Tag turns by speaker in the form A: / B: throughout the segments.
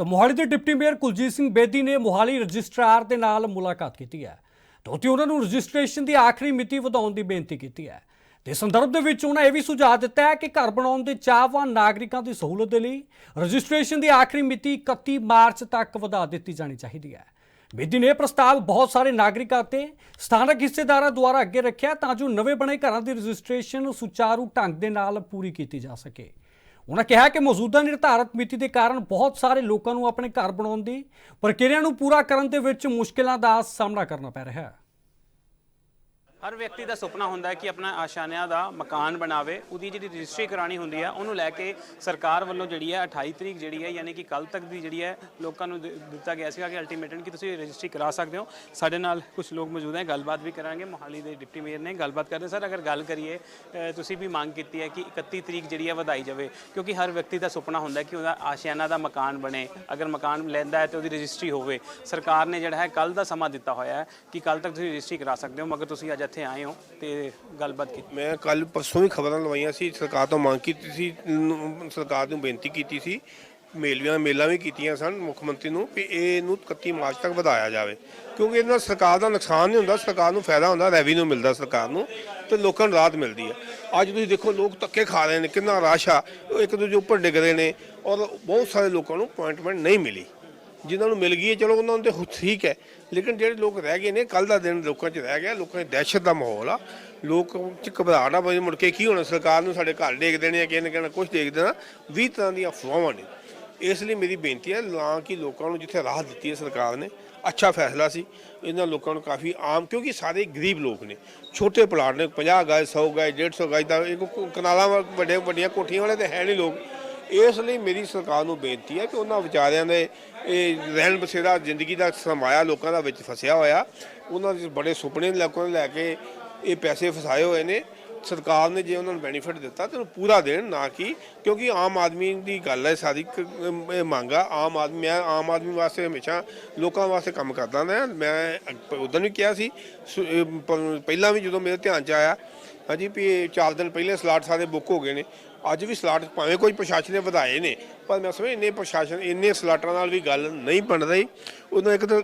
A: ਤਾਂ ਮੋਹਾਲੀ ਦੇ deputy mayor Kuljit Singh Bedi ਨੇ ਮੋਹਾਲੀ ਰਜਿਸਟਰਾਰ ਦੇ ਨਾਲ ਮੁਲਾਕਾਤ ਕੀਤੀ ਹੈ। ਤਾਂ ਉੱਥੇ ਉਹਨਾਂ ਨੂੰ ਰਜਿਸਟ੍ਰੇਸ਼ਨ ਦੀ ਆਖਰੀ ਮਿਤੀ ਵਧਾਉਣ ਦੀ ਬੇਨਤੀ ਕੀਤੀ ਹੈ। ਤੇ ਸੰਦਰਭ ਦੇ ਵਿੱਚ ਉਹਨਾਂ ਇਹ ਵੀ ਸੁਝਾਅ ਦਿੱਤਾ ਹੈ ਕਿ ਘਰ ਬਣਾਉਣ ਦੇ ਚਾਹਵਾਨ ਨਾਗਰਿਕਾਂ ਦੀ ਸਹੂਲਤ ਦੇ ਲਈ ਰਜਿਸਟ੍ਰੇਸ਼ਨ ਦੀ ਆਖਰੀ ਮਿਤੀ 31 ਮਾਰਚ ਤੱਕ ਵਧਾ ਦਿੱਤੀ ਜਾਣੀ ਚਾਹੀਦੀ ਹੈ। ਬੇਦੀ ਨੇ ਇਹ ਪ੍ਰਸਤਾਵ ਬਹੁਤ ਸਾਰੇ ਨਾਗਰਿਕਾਂ 'ਤੇ ਸਥਾਨਕ ਹਿੱਸੇਦਾਰਾਂ ਦੁਆਰਾ ਅੱਗੇ ਰੱਖਿਆ ਤਾਂ ਜੋ ਨਵੇਂ ਬਣੇ ਘਰਾਂ ਦੀ ਰਜਿਸਟ੍ਰੇਸ਼ਨ ਸੁਚਾਰੂ ਢੰਗ ਦੇ ਨਾਲ ਪੂਰੀ ਕੀਤੀ ਜਾ ਸਕੇ। ਉਹਨਾਂ ਕਿਹਾ ਕਿ ਮੌਜੂਦਾ ਨਿਰਧਾਰਤ ਮਿਤੀ ਦੇ ਕਾਰਨ ਬਹੁਤ ਸਾਰੇ ਲੋਕਾਂ ਨੂੰ ਆਪਣੇ ਘਰ ਬਣਾਉਣ ਦੀ ਪ੍ਰਕਿਰਿਆ ਨੂੰ ਪੂਰਾ ਕਰਨ ਦੇ ਵਿੱਚ ਮੁਸ਼ਕਲਾਂ ਦਾ ਸਾਹਮਣਾ ਕਰਨਾ ਪੈ ਰਿਹਾ ਹੈ।
B: ਹਰ ਵਿਅਕਤੀ ਦਾ ਸੁਪਨਾ ਹੁੰਦਾ ਹੈ ਕਿ ਆਪਣਾ ਆਸ਼ਾਨਿਆਂ ਦਾ ਮਕਾਨ ਬਣਾਵੇ ਉਹਦੀ ਜਿਹੜੀ ਰਜਿਸਟਰੀ ਕਰਾਣੀ ਹੁੰਦੀ ਹੈ ਉਹਨੂੰ ਲੈ ਕੇ ਸਰਕਾਰ ਵੱਲੋਂ ਜਿਹੜੀ ਹੈ 28 ਤਰੀਕ ਜਿਹੜੀ ਹੈ ਯਾਨੀ ਕਿ ਕੱਲ ਤੱਕ ਦੀ ਜਿਹੜੀ ਹੈ ਲੋਕਾਂ ਨੂੰ ਦਿ- ਦਿੱਤਾ ਗਿਆ ਸੀਗਾ ਕਿ ਅਲਟੀਮੇਟਮ ਕਿ ਤੁਸੀਂ ਰਜਿਸਟਰੀ ਕਰਾ ਸਕਦੇ ਹੋ। ਸਾਡੇ ਨਾਲ ਕੁਝ ਲੋਕ ਮੌਜੂਦ ਹੈ ਗੱਲਬਾਤ ਵੀ ਕਰਾਂਗੇ। ਮੋਹਾਲੀ ਦੇ ਡਿਪਟੀ ਮੇਅਰ ਨੇ ਗੱਲਬਾਤ ਕਰਦੇ ਸਰ ਅਗਰ ਗੱਲ ਕਰੀਏ ਅ, ਤੁਸੀਂ ਵੀ ਮੰਗ ਕੀਤੀ ਹੈ ਕਿ 31 ਤਰੀਕ ਜਿਹੜੀ ਹੈ ਵਧਾਈ ਜਾਵੇ ਕਿਉਂਕਿ ਹਰ ਵਿਅਕਤੀ ਦਾ ਸੁਪਨਾ ਹੁੰਦਾ ਹੈ ਕਿ ਉਹਦਾ ਆਸ਼ਿਆਨਾ ਦਾ ਮਕਾਨ ਬਣੇ। ਅਗਰ ਮਕਾਨ ਲੈਂਦਾ ਹੈ ਤੇ ਉਹਦੀ ਰਜਿਸਟਰੀ ਹੋਵੇ। ਸਰਕਾਰ ਨੇ ਜਿਹੜਾ ਹੈ ਕੱਲ ਦਾ ਸਮਾਂ ਦਿੱਤਾ ਹੋਇਆ ਹੈ ਕਿ ਕੱਲ ਤੱਕ ਤੁਸੀਂ ਰਜਿਸਟਰੀ ਕਰਾ ਸਕਦੇ ਹੋ ਮਗਰ ਤੁਸੀਂ ਅੱਜ ਇੱਥੇ ਆਏ ਹੋ ਤੇ ਗੱਲਬਾਤ ਕੀਤੀ।
C: ਮੈਂ ਕੱਲ ਪਰਸੋਂ ਵੀ ਖਬਰਾਂ ਲਵਾਈਆਂ ਸੀ, ਸਰਕਾਰ ਤੋਂ ਮੰਗ ਕੀਤੀ ਸੀ, ਨੂੰ- ਸਰਕਾਰ ਨੂੰ ਬੇਨਤੀ ਕੀਤੀ ਸੀ, ਮੇਲੀਆਂ, ਮੇਲਾਂ ਵੀ ਕੀਤੀਆਂ ਸਨ ਮੁੱਖ ਮੰਤਰੀ ਨੂੰ ਵੀ ਇਹ ਨੂੰ 31 ਮਾਰਚ ਤੱਕ ਵਧਾਇਆ ਜਾਵੇ। ਕਿਉਂਕਿ ਇਹਦੇ ਨਾਲ ਸਰਕਾਰ ਦਾ ਨੁਕਸਾਨ ਨਹੀਂ ਹੁੰਦਾ, ਸਰਕਾਰ ਨੂੰ ਫਾਇਦਾ ਹੁੰਦਾ ਰੈਵਨਿਊ ਮਿਲਦਾ ਸਰਕਾਰ ਨੂੰ ਤੇ ਲੋਕਾਂ ਨੂੰ ਰਾਹਤ ਮਿਲਦੀ ਹੈ। ਅੱਜ ਤੁਸੀਂ ਦੇਖੋ ਲੋਕ ਧੱਕੇ ਖਾ ਰਹੇ ਨੇ, ਕਿੰਨਾ ਰਸ਼ ਆ ਉਹ ਇੱਕ ਦੂਜੇ ਉੱਪਰ ਡਿੱਗ ਰਹੇ ਨੇ ਔਰ ਬਹੁਤ ਸਾਰੇ ਲੋਕਾਂ ਨੂੰ ਅਪਾਇੰਟਮੈਂਟ ਨਹੀਂ ਮਿਲੀ। ਜਿਨ੍ਹਾਂ ਨੂੰ ਮਿਲ ਗਈ ਹੈ, ਚਲੋ ਉਹਨਾਂ ਨੂੰ ਤੇ ਹੁ- ਠੀਕ ਹੈ। ਲੇਕਿਨ ਜਿਹੜੇ ਲੋਕ ਰਹਿ ਗਏ ਨੇ ਕੱਲ ਦਾ ਦਿਨ ਲੋਕਾਂ 'ਚ ਰਹਿ ਗਿਆ, ਲੋਕਾਂ 'ਚ ਦਹਿਸ਼ਤ ਦਾ ਮਾਹੌਲ ਆ। ਲੋਕ 'ਚ ਘਬਰਾਹਟ ਆ ਬਈ ਮੁੜ ਕੇ ਕੀ ਹੋਣਾ, ਸਰਕਾਰ ਨੂੰ ਸਾਡੇ ਘਰ ਡੇਕ ਦੇਣੇ ਆ, ਕਿਸੇ ਨੇ ਕਹਿਣਾ ਕੁਝ ਦੇਖ ਦੇਣਾ। 20 ਤਰ੍ਹਾਂ ਦੀਆਂ ਅਫਵਾਹਾਂ ਨੇ। ਇਸ ਲਈ ਮੇਰੀ ਬੇਨਤੀ ਹੈ, ਨਾ ਕਿ ਲੋਕਾਂ ਨੂੰ ਜਿੱਥੇ ਰਾਹਤ ਦਿੱਤੀ ਹੈ ਸਰਕਾਰ ਨੇ, ਅੱਛਾ ਫੈਸਲਾ ਸੀ। ਇਹਨਾਂ ਲੋਕਾਂ ਨੂੰ ਕਾਫੀ ਆਮ, ਕਿਉਂਕਿ ਸਾਰੇ ਗਰੀਬ ਲੋਕ ਨੇ। ਛੋਟੇ ਪਲਾਟ ਨੇ 50 ਗਜ 100 ਗਾਇ 150 ਗਜ ਦਾ, ਇੱਕ ਕਨਾਲਾਂ ਵੱਡੇ ਵੱਡੀਆਂ ਕੋਠੀਆਂ ਵਾਲੇ ਤੇ ਹੈ ਨਹੀਂ ਲੋਕ। ਇਸ ਲਈ ਮੇਰੀ ਸਰਕਾਰ ਨੂੰ ਬੇਨਤੀ ਹੈ ਕਿ ਉਹਨਾਂ ਵਿਚਾਰਿਆਂ ਦੇ, ਇਹ ਰਹਿਣ ਬਸੇਰਾ, ਜ਼ਿੰਦਗੀ ਦਾ ਸਰਮਾਇਆ ਲੋਕਾਂ ਦਾ ਵਿੱਚ ਫਸਿਆ ਹੋਇਆ। ਉਹਨਾਂ ਦੇ ਬੜੇ ਸੁਪਨੇ ਲੋਕਾਂ ਨੇ ਲੈ ਕੇ ਇਹ ਪੈਸੇ ਫਸਾਏ ਹੋਏ ਨੇ। ਸਰਕਾਰ ਨੇ ਜੇ ਉਹਨਾਂ ਨੂੰ ਬੈਨੀਫਿਟ ਦਿੱਤਾ ਤਾਂ ਉਹਨੂੰ ਪੂਰਾ ਦੇਣ, ਨਾ ਕਿ ਕਿਉਂਕਿ ਆਮ ਆਦਮੀ ਦੀ ਗੱਲ ਹੈ ਸਾਰੀ ਕ- ਇਹ ਮੰਗ ਆਮ ਆਦਮੀ, ਮੈਂ ਆਮ ਆਦਮੀ ਵਾਸਤੇ ਹਮੇਸ਼ਾ ਲੋਕਾਂ ਵਾਸਤੇ ਕੰਮ ਕਰਦਾ ਰਿਹਾ ਮੈਂ ਉਦੋਂ ਵੀ ਕਿਹਾ ਸੀ ਪਹਿਲਾਂ ਵੀ ਜਦੋਂ ਮੇਰੇ ਧਿਆਨ ਚ ਆਇਆ, ਹਾਂਜੀ ਵੀ ਇਹ ਚਾਰ ਦਿਨ ਪਹਿਲੇ ਸਲਾਟ ਸਾਰੇ ਬੁੱਕ ਹੋ ਗਏ ਨੇ। ਅੱਜ ਵੀ ਸਲਾਟ ਭਾਵੇਂ ਕੋਈ ਪ੍ਰਸ਼ਾਸਨ ਨੇ ਵਧਾਏ ਨੇ, ਪਰ ਮੈਂ ਸਮਝ ਇੰਨੇ ਪ੍ਰਸ਼ਾਸਨ, ਇੰਨੇ ਸਲਾਟਾਂ ਨਾਲ ਵੀ ਗੱਲ ਨਹੀਂ ਬਣ ਰਹੀ ਉਹਨਾਂ ਇੱਕ ਤਾਂ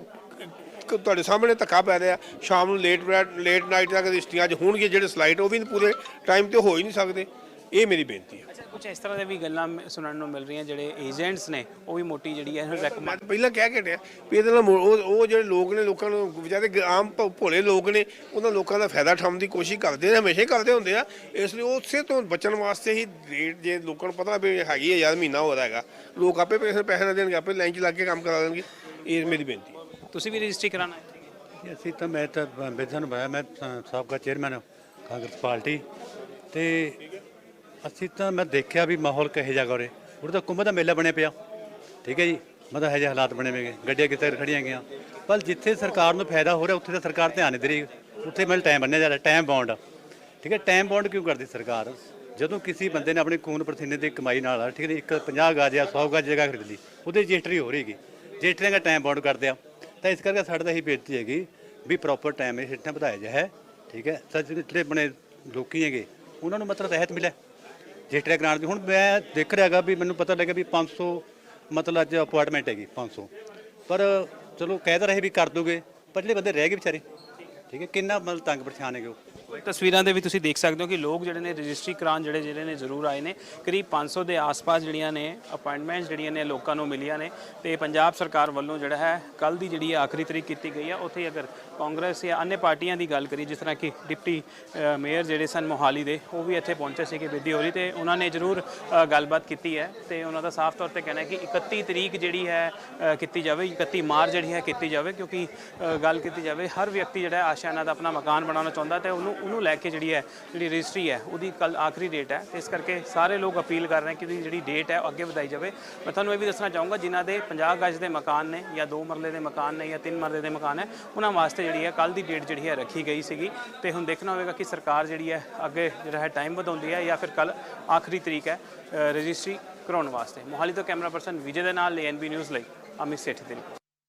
C: ਕ- ਤੁਹਾਡੇ ਸਾਹਮਣੇ ਧੱਕਾ ਪੈ ਰਿਹਾ, ਸ਼ਾਮ ਨੂੰ ਲੇਟ ਲੇਟ ਨਾਈਟ ਤੱਕ ਰਜਿਸਟਰੀਆਂ ਅੱਜ ਹੋਣਗੇ ਜਿਹੜੇ ਸਲਾਈਟ, ਉਹ ਵੀ ਪੂਰੇ ਟਾਈਮ ਤੇ ਹੋ ਹੀ ਨਹੀਂ ਸਕਦੇ। ਇਹ ਮੇਰੀ ਬੇਨਤੀ ਹੈ।
B: ਕੁਝ ਇਸ ਤਰ੍ਹਾਂ ਦੇ ਵੀ ਗੱਲਾਂ ਸੁਣਨ ਨੂੰ ਮਿਲ ਰਹੀਆਂ ਜਿਹੜੇ ਏਜੰਟਸ ਨੇ ਉਹ ਵੀ ਮੋਟੀ ਜਿਹੜੀ ਹੈ ਰეკਮੈਂਡ
C: ਪਹਿਲਾਂ ਕਹਿ ਕੇ ਹਟਿਆ ਵੀ ਇਹਦੇ ਨਾਲ ਮੋ- ਉਹ ਉਹ ਜਿਹੜੇ ਲੋਕ ਨੇ ਲੋਕਾਂ ਨੂੰ ਵਿਚਾਰੇ ਗ- ਆਮ ਭੋ- ਭੋਲੇ ਲੋਕ ਨੇ ਉਹਨਾਂ ਲੋਕਾਂ ਦਾ ਫਾਇਦਾ ਉਠਾਉਣ ਦੀ ਕੋਸ਼ਿਸ਼ ਕਰਦੇ ਨੇ ਹਮੇਸ਼ਾ ਹੀ ਕਰਦੇ ਹੁੰਦੇ ਆ। ਇਸ ਲਈ ਉਸੇ ਤੋਂ ਬਚਣ ਵਾਸਤੇ ਹੀ ਰੇਟ ਜੇ ਲੋਕਾਂ ਨੂੰ ਪਤਾ ਵੀ ਹੈਗੀ ਹੈ ਯਾਰ ਮਹੀਨਾ ਹੋ ਰਿਹਾ ਹੈਗਾ ਲੋਕ ਆਪੇ ਪੈਸੇ ਪੈਸੇ ਨਾ ਦੇਣਗੇ ਆਪੇ ਲਾਈਨ 'ਚ ਲੱਗ ਕੇ ਕੰਮ ਕਰਾ ਦੇਣਗੇ। ਇਹ ਮੇਰੀ ਬੇਨਤੀ ਹੈ।
B: ਤੁਸੀਂ ਵੀ ਰਜਿਸਟਰੀ ਕਰਾਣਾ ਹੈ
D: ਜੀ, ਅਸੀਂ ਤਾਂ ਮੈਂ ਤਾਂ ਬੇਦਨ ਭਾਇਆ ਮੈਂ ਸਾਬਕਾ ਚੇਅਰਮੈਨ ਹਾਂ ਕਾਂਗਰਸ ਪਾਰਟੀ। ਤੇ ਅਸੀਂ ਤਾਂ ਮੈਂ ਦੇਖਿਆ ਵੀ ਮਾਹੌਲ ਕਿਹੋ ਜਿਹਾ ਗੋਰੇ। ਉਰੇ ਤਾਂ ਕੁੰਭ ਦਾ ਮੇਲਾ ਬਣਿਆ ਪਿਆ। ਠੀਕ ਹੈ ਜੀ? ਮਤਲਬ ਇਹੋ ਜਿਹੇ ਹਾਲਾਤ ਬਣੇ ਹੋਏ ਗੱਡੀਆਂ ਕਿਤੇ ਖੜੀਆਂ ਗਈਆਂ। ਪਰ ਜਿੱਥੇ ਸਰਕਾਰ ਨੂੰ ਫਾਇਦਾ ਹੋ ਰਿਹਾ ਉੱਥੇ ਤਾਂ ਸਰਕਾਰ ਧਿਆਨ ਨਹੀਂ ਦੇ ਰਹੀ। ਉੱਥੇ ਮੈਨੂੰ ਟਾਈਮ ਬੰਨਿਆ ਜਾ ਰਿਹਾ ਟਾਈਮ ਬੌਂਡ ਠੀਕ ਹੈ? ਟਾਈਮ ਬੌਂਡ ਕਿਉਂ ਕਰਦੀ ਸਰਕਾਰ? ਜਦੋਂ ਕਿਸੇ ਬੰਦੇ ਨੇ ਆਪਣੇ ਖੂਨ ਪਸੀਨੇ ਦੀ ਕਮਾਈ ਨਾਲ ਠੀਕ ਹੈ ਜੀ, ਇੱਕ 50 ਗਜ ਜਾਂ 100 ਗਜ ਜਗ੍ਹਾ ਖਰੀਦ ਲਈ ਉਹਦੀ ਰਜਿਸਟਰੀ ਹੋ ਰਹੀਗੀ ਰਜਿਸਟਰੀਆਂ ਦਾ ਟਾਈਮ ਬੌਂਡ ਕਰਦੇ ਆ। ਤਾਂ ਇਸ ਕਰਕੇ ਸਾਡੇ ਤਾਂ ਇਹੀ ਬੇਨਤੀ ਹੈਗੀ ਵੀ ਪ੍ਰੋਪਰ ਟਾਈਮ ਇਹ ਸਿੱਟਾਂ ਵਧਾਇਆ ਜਾਏ। ਠੀਕ ਹੈ? ਸੱਚ ਜਿਹੜੇ ਆਪਣੇ ਲੋਕੀ ਹੈਗੇ ਉਹਨਾਂ ਨੂੰ ਮਤਲਬ ਰਹਿਤ ਮਿਲੇ। ਰਜਿਸਟਰੀ ਕਰਾਉਣ ਦੀ। ਹੁਣ ਮੈਂ ਦੇਖ ਰਿਹਾ ਹੈਗਾ ਵੀ ਮੈਨੂੰ ਪਤਾ ਲੱਗਿਆ ਵੀ 500 ਮਤਲਬ ਅੱਜ ਅਪਾਰਟਮੈਂਟ ਹੈਗੀ 500 ਪਰ ਚਲੋ ਕਹਿ ਤਾਂ ਰਹੇ ਵੀ ਕਰ ਦੋਗੇ, ਪਰ ਜਿਹੜੇ ਬੰਦੇ ਰਹਿ ਗਏ ਵਿਚਾਰੇ, ਠੀਕ ਹੈ, ਕਿੰਨਾ ਮਤਲਬ ਤੰਗ ਪਰੇਸ਼ਾਨ ਹੈਗੇ ਉਹ।
B: ਤਸਵੀਰਾਂ ਦੇ ਵੀ ਤੁਸੀਂ ਦੇਖ ਸਕਦੇ ਹੋ ਕਿ ਲੋਕ ਜਿਹੜੇ ਨੇ ਰਜਿਸਟਰੀ ਕਰਾਉਣ ਜਿਹੜੇ ਜਿਹੜੇ ਨੇ ਜ਼ਰੂਰ ਆਏ ਨੇ ਕਰੀਬ 500 ਦੇ ਆਸ-ਪਾਸ ਜਿਹੜੀਆਂ ਨੇ ਅਪਾਇੰਟਮੈਂਟਸ ਜਿਹੜੀਆਂ ਨੇ ਲੋਕਾਂ ਨੂੰ ਮਿਲੀਆਂ ਨੇ ਤੇ ਪੰਜਾਬ ਸਰਕਾਰ ਵੱਲੋਂ ਜਿਹੜਾ ਹੈ ਕੱਲ ਦੀ ਜਿਹੜੀ ਹੈ ਆਖਰੀ ਤਰੀਕ ਕੀਤੀ ਗਈ ਹੈ ਉੱਥੇ ਅਗਰ ਕਾਂਗਰਸ ਜਾਂ अन्य ਪਾਰਟੀਆਂ ਦੀ ਗੱਲ ਕਰੀ ਜਿਸ ਤਰ੍ਹਾਂ ਕਿ ਡਿਪਟੀ ਅ, ਮੇਅਰ ਜਿਹੜੇ ਸਨ ਮੋਹਾਲੀ ਦੇ ਉਹ ਵੀ ਇੱਥੇ ਪਹੁੰਚੇ ਸੀ ਕਿ ਬੇਦੀ ਹੋਰੀ ਤੇ ਉਹਨਾਂ ਨੇ ਜ਼ਰੂਰ ਅ, ਗੱਲਬਾਤ ਕੀਤੀ ਹੈ ਤੇ ਉਹਨਾਂ ਦਾ ਸਾਫ਼ ਤੌਰ ਤੇ ਕਹਿਣਾ ਹੈ ਕਿ 31 ਤਰੀਕ ਜਿਹੜੀ ਹੈ ਅ, ਕੀਤੀ ਜਾਵੇ 31 ਮਾਰਚ ਜਿਹੜੀ ਹੈ ਕੀਤੀ ਜਾਵੇ ਕਿਉਂਕਿ ਅ, ਗੱਲ ਕੀਤੀ ਜਾਵੇ ਹਰ ਵਿਅਕਤੀ ਜਿਹੜਾ ਹੈ ਆਸ਼ਿਆਨਾ ਦਾ ਆਪਣਾ ਮਕਾਨ ਬਣਾਉਣਾ ਚਾਹੁੰਦਾ ਤੇ ਉਹਨੂੰ ਉਹਨੂੰ ਲੈ ਕੇ ਜਿਹੜੀ ਹੈ, ਜਿਹੜੀ ਰਜਿਸਟਰੀ ਹੈ, ਉਹਦੀ ਕੱਲ ਆਖਰੀ ਡੇਟ ਹੈ। ਤੇ ਇਸ ਕਰਕੇ ਸਾਰੇ ਲੋਕ ਅਪੀਲ ਕਰ ਰਹੇ ਕਿ ਉਹਦੀ ਜਿਹੜੀ ਡੇਟ ਹੈ, ਉਹ ਅੱਗੇ ਵਧਾਈ ਜਾਵੇ। ਮੈਂ ਤੁਹਾਨੂੰ ਇਹ ਵੀ ਦੱਸਣਾ ਚਾਹੂੰਗਾ, ਜਿਨ੍ਹਾਂ ਦੇ 50 ਗਜ ਦੇ ਮਕਾਨ ਨੇ ਜਾਂ 2 ਮਰਲੇ ਦੇ ਮਕਾਨ ਨੇ ਜਾਂ 3 ਮਰਲੇ ਦੇ ਮਕਾਨ ਹੈ, ਉਹਨਾਂ ਵਾਸਤੇ ਜਿਹੜੀ ਹੈ ਕੱਲ ਦੀ ਡੇਟ ਜਿਹੜੀ ਹੈ ਰੱਖੀ ਗਈ ਸੀਗੀ। ਤੇ ਹੁਣ ਦੇਖਣਾ ਹੋਵੇਗਾ ਕਿ ਸਰਕਾਰ ਜਿਹੜੀ ਹੈ, ਅੱਗੇ ਜਿਹੜਾ ਹੈ ਟਾਈਮ ਵਧਾਉਂਦੀ ਹੈ ਜਾਂ ਫਿਰ ਕੱਲ ਆਖਰੀ ਤਰੀਕ ਹੈ ਰਜਿਸਟਰੀ ਕਰਾਉਣ ਵਾਸਤੇ। ਮੋਹਾਲੀ ਤੋਂ ਕੈਮਰਾ ਪਰਸਨ ਵਿਜੇ ਦੇ ਨਾਲ ਐਨਬੀ ਨਿਊਜ਼ ਲਈ, ਅਮਿਤ ਸੇਠੀ ਦੀ